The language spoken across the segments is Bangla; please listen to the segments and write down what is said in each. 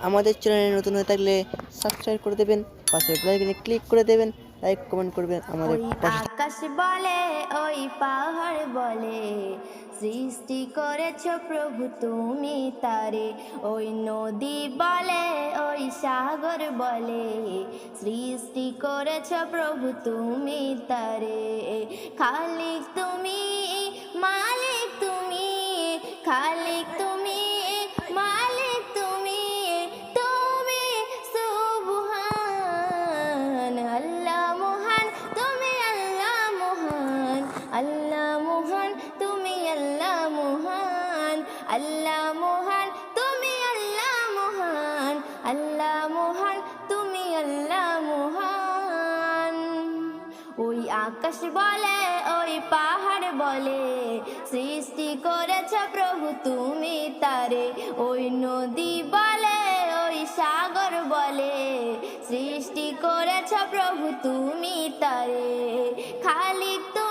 আমাদের চ্যানেলে নতুন হয়ে থাকলে সাবস্ক্রাইব করে দেবেন পাশে বেলাইকনে ক্লিক করে দেবেন লাইক কমেন্ট করবেন আমাদের আকাশ বলে ওই পাহাড় বলে সৃষ্টি করেছ প্রভু তুমি তারে। ওই নদী বলে ওই সাগর বলে সৃষ্টি করেছ প্রভু তুমি তারে। খালিক তুমি মালিক তুমি খালিক তুমি আল্লাহ মহান, তুমি আল্লাহ মহান। আল্লাহ মহান, তুমি আল্লাহ মহান। ওই আকাশ বলে, ওই পাহাড় বলে, সৃষ্টি করেছ প্রভু তুমি তারে। ওই নদী বলে, ওই সাগর বলে, সৃষ্টি করেছ প্রভু তুমি তারে। খালিক তুমি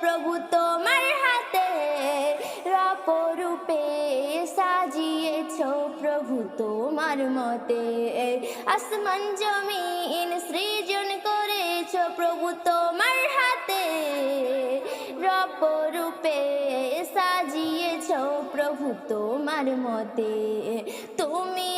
প্রভু তোমার হাতে রূপে সাজিয়েছ প্রভু তোমার মতে। আসমান জমিন সৃজন করেছ প্রভু তোমার হাতে রূপে সাজিয়েছ প্রভু তোমার মতে। তুমি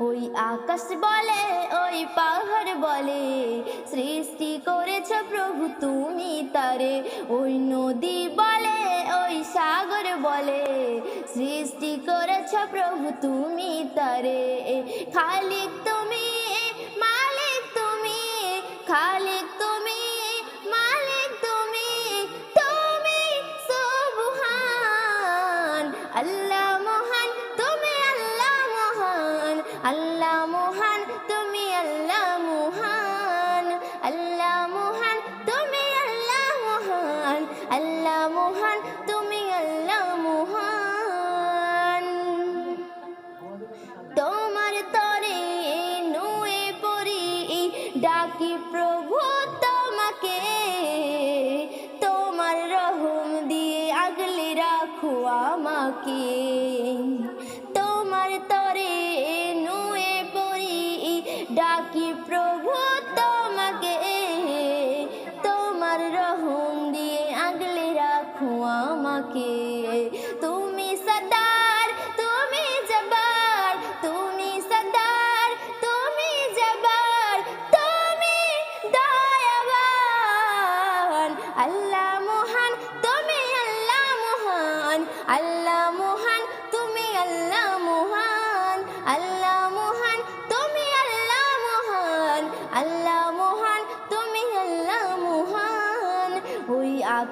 ওই আকাশ বলে, ওই পাহাড় বলে, সৃষ্টি করেছ প্রভু তুমি তারে। ওই নদী বলে, ওই সাগর বলে, সৃষ্টি করেছ প্রভু তুমি তারে। খালিক তুমি, মালিক তুমি, খালিক তুমি আল্লাহ মহান, তুমি আল্লাহ মহান। আল্লাহ মহান, তুমি আল্লাহ মহান। আল্লাহ মহান, তুমি আল্লাহ মহান। তোমার তরে নুয়ে পড়ি, ডাকি প্রভু তোমাকে। তোমার রহম দিয়ে আগলে রাখো আমাকে। তোমার তরে ডাকি প্রভু তোমাকে তোমার রহম দিয়ে আগলে রাখো আমাকে।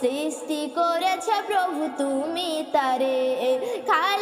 সৃষ্টি করেছে প্রভু তুমি তারে খালিক